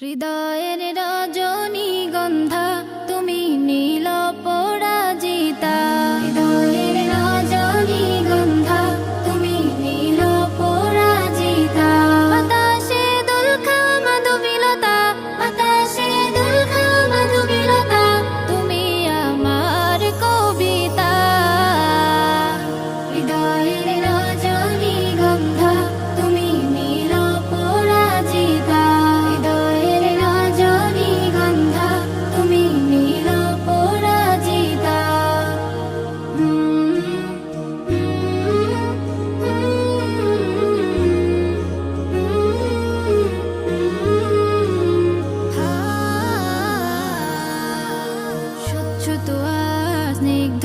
হৃদয়ের রাজন স্বচ্ছ তোয়া স্নিগ্ধ